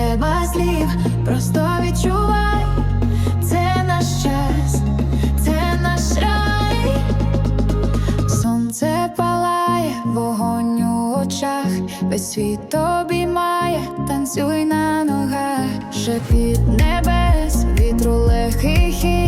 треба слів, просто відчувай, це наш час, це наш рай, сонце палає, вогонь у очах, весь світ обіймає, танцюй на ногах, шепіт небес, вітру легких.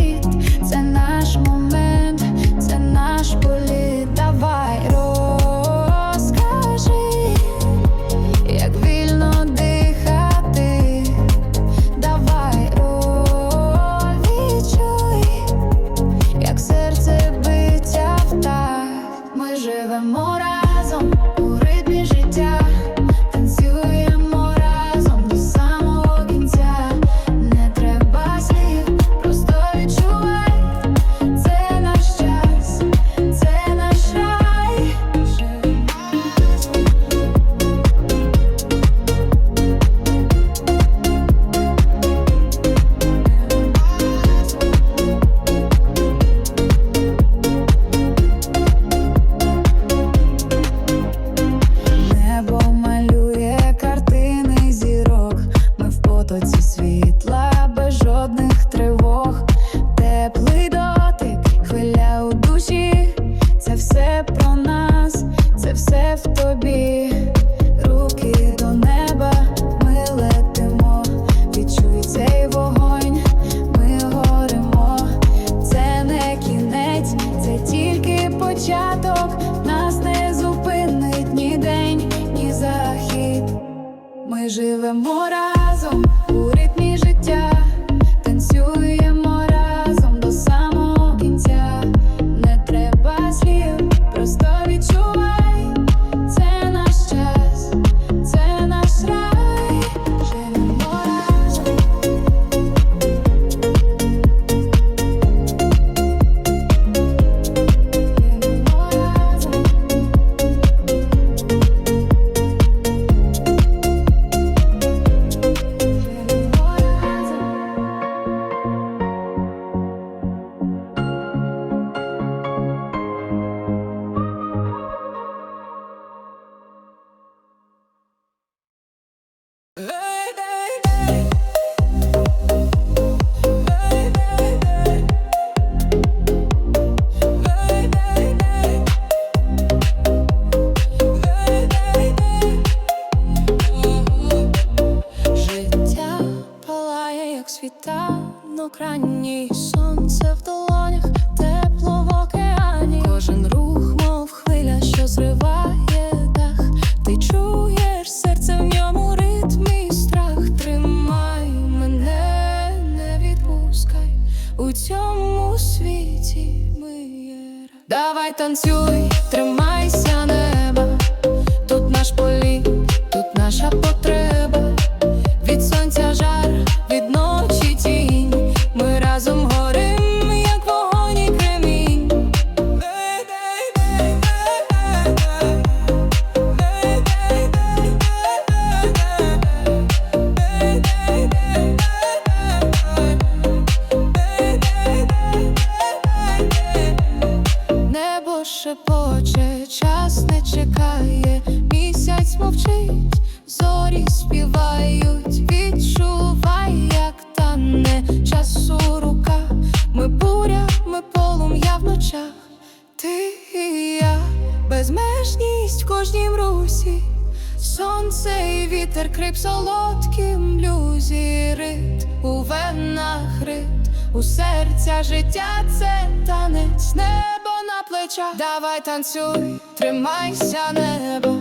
у серця життя це танець, небо на плечах. Давай танцюй, тримайся, небо,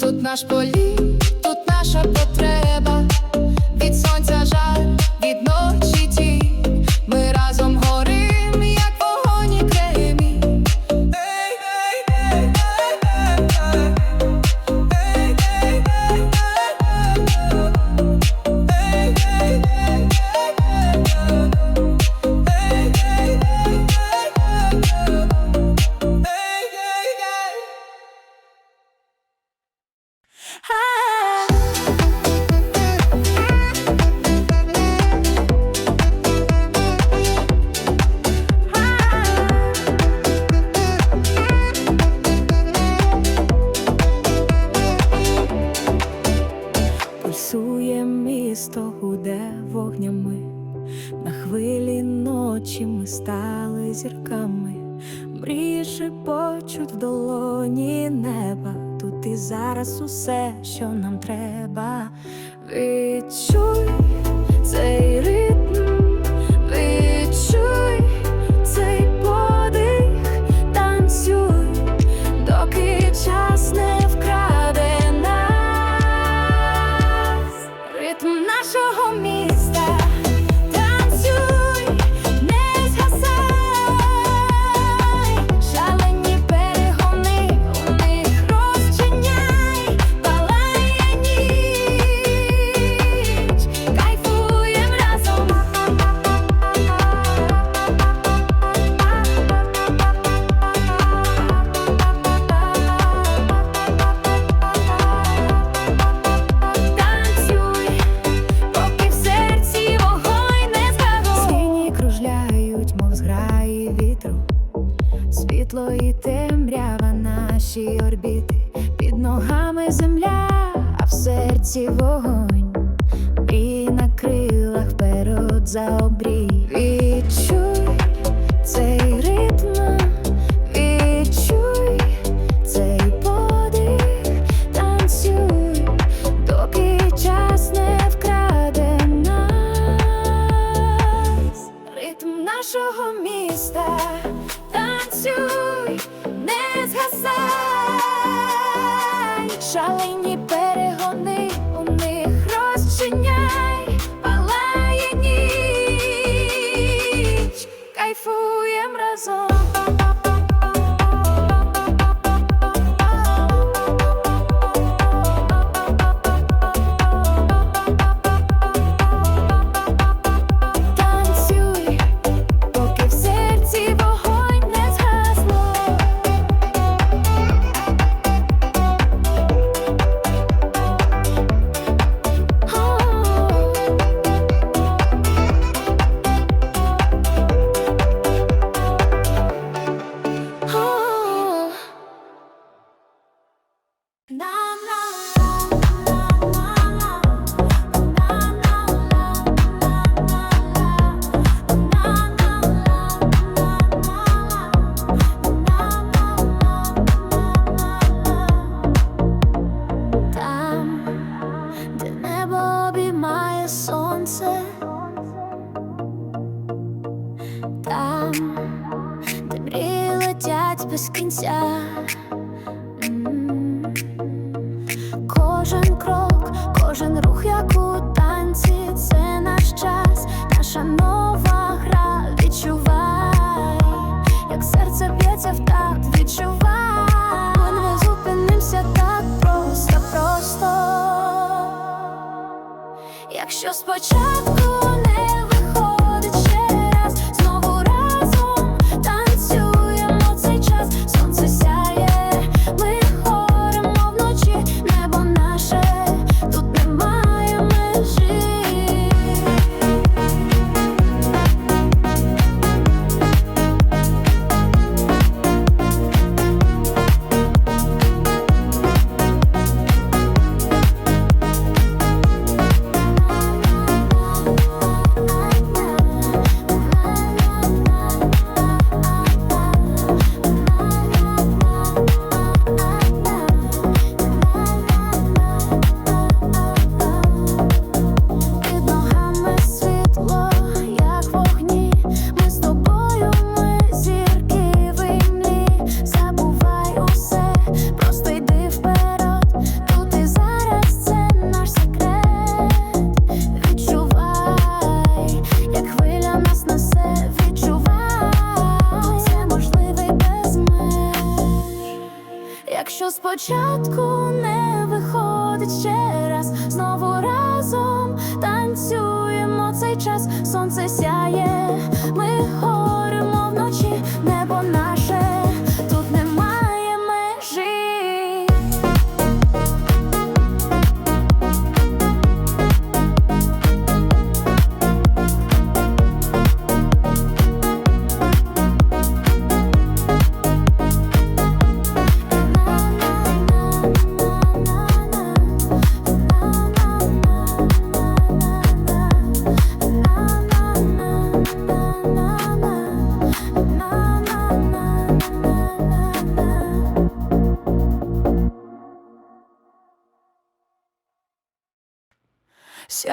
тут наш полі, тут наша потреба, від сонця жар, від ноги. Sucesso não tre já além Oh. Якщо спочатку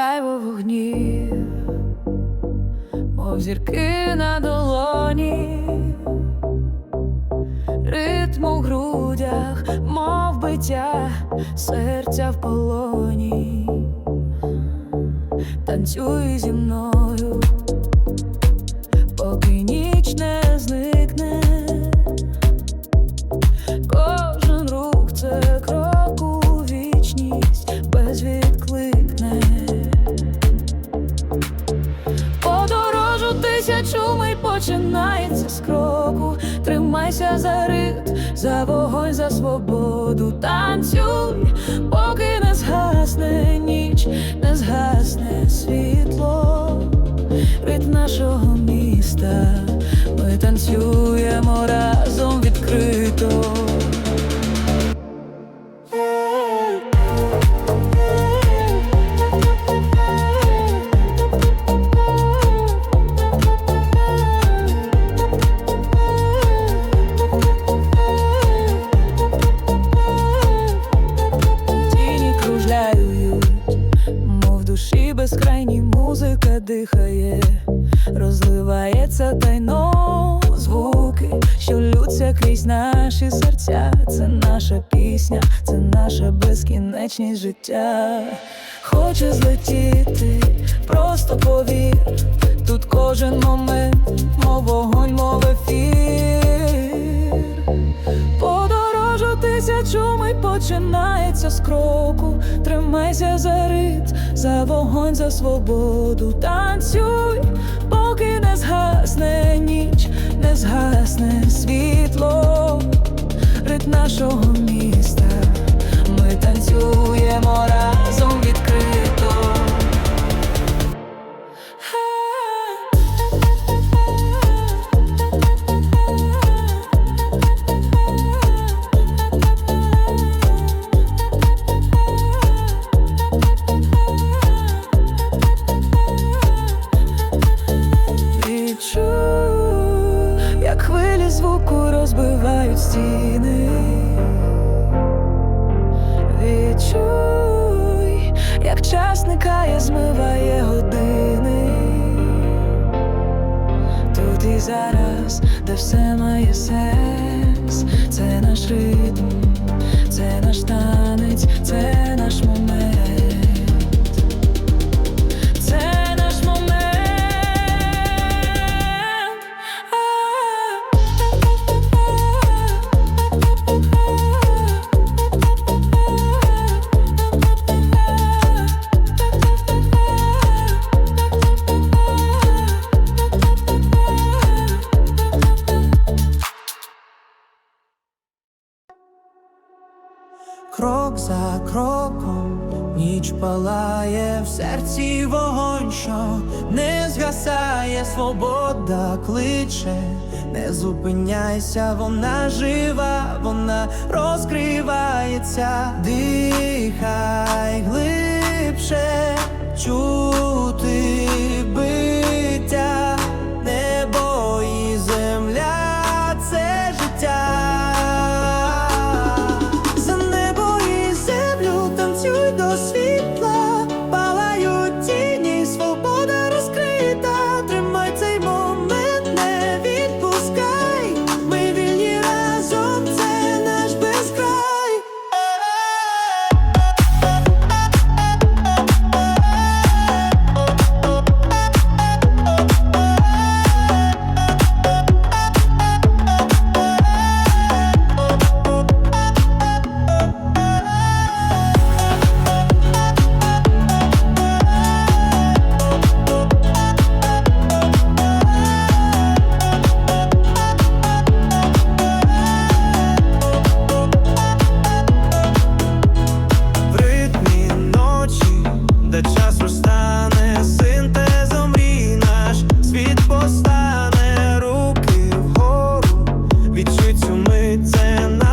сяйво вогнів, мов зірки на долоні, ритм у грудях, мов биття, серця в полоні, танцюй зі мною, поки ніч не зникне. Кроку. Тримайся за рит, за вогонь, за свободу. Танцюй, поки не згасне ніч, не згасне світло. від нашого міста. Ми танцюємо разом відкрито. Дихає, розливається тайно звуки, що лються крізь наші серця. Це наша пісня, це наша безкінечність життя. Хоче злетіти, просто повір, тут кожен момент, мов вогонь, мов ефір. Подорожу чуми починається з кроку. Тримайся за рит, за вогонь, за свободу. Танцюй, поки не згасне ніч, не згасне світло. Рит нашого міста. Ми танцюємо разом відкрито. Палає в серці вогонь, що не згасає, свобода кличе, не зупиняйся, вона жива, вона розкривається, дихай глибше, чути биття, ми це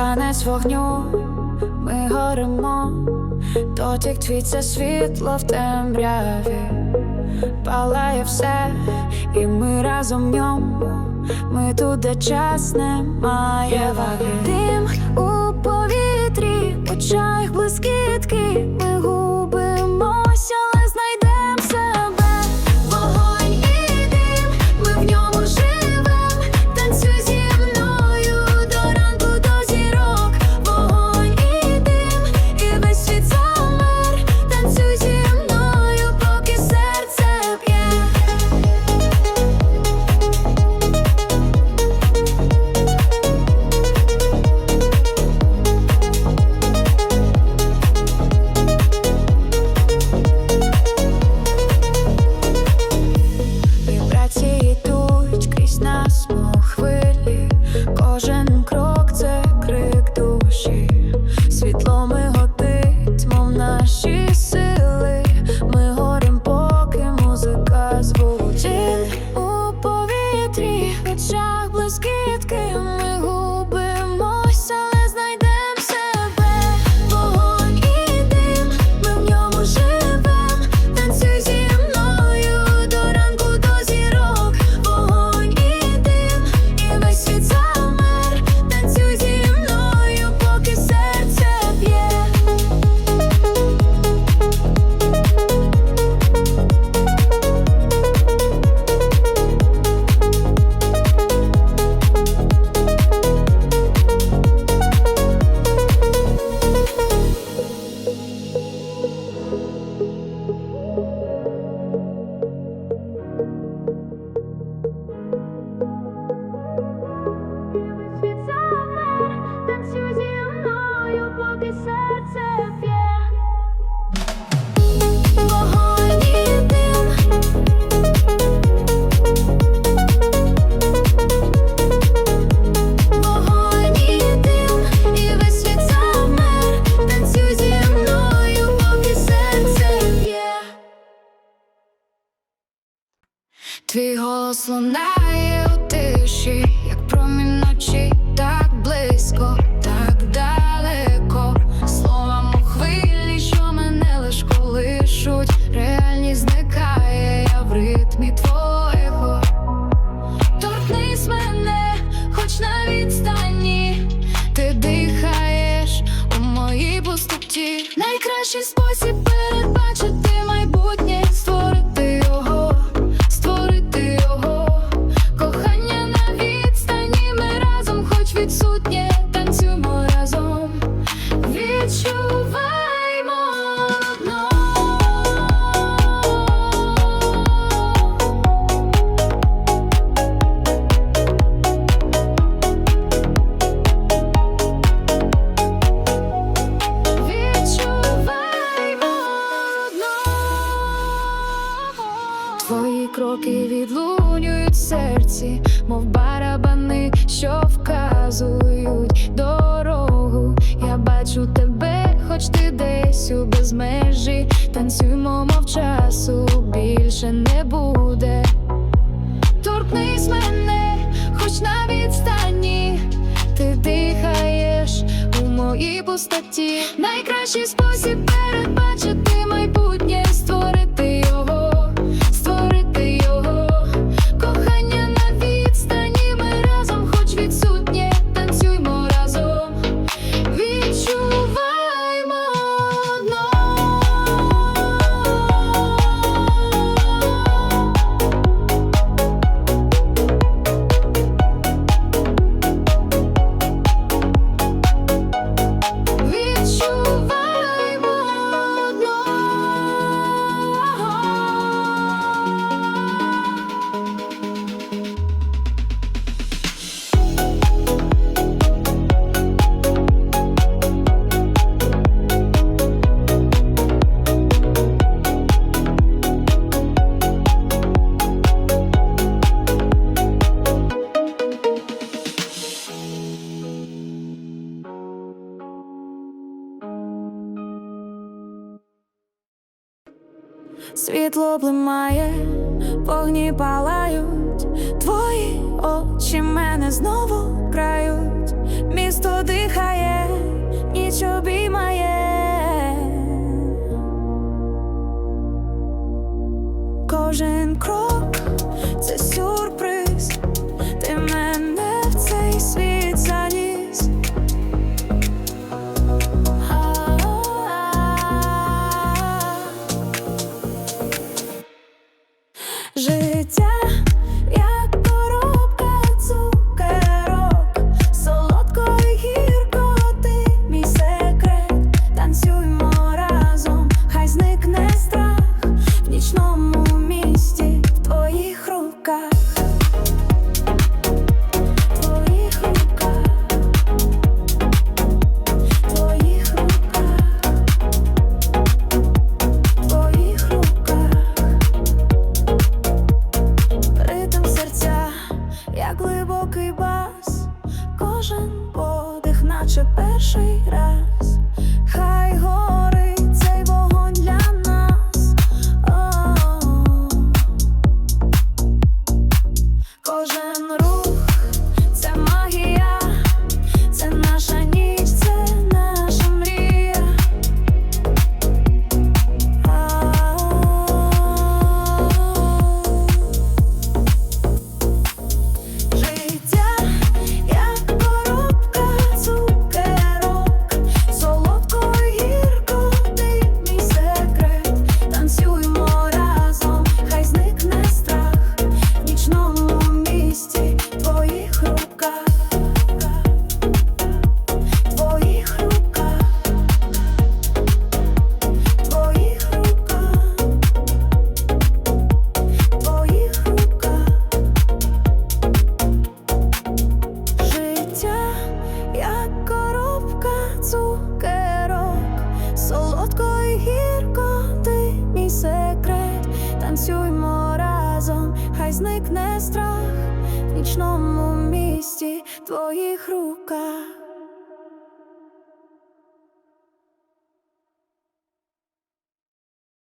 Тане з вогню, ми горимо, дотік твій це світло в темряві, палає все, і ми разом в ньому, ми тут, де час немає ваги. Дим у повітрі, очах блискітки. Твій голос лунає у тиші, як промінь ночі. світло блимає, вогні палають, твої очі мене знову крають, місто дихає, ніч обіймає.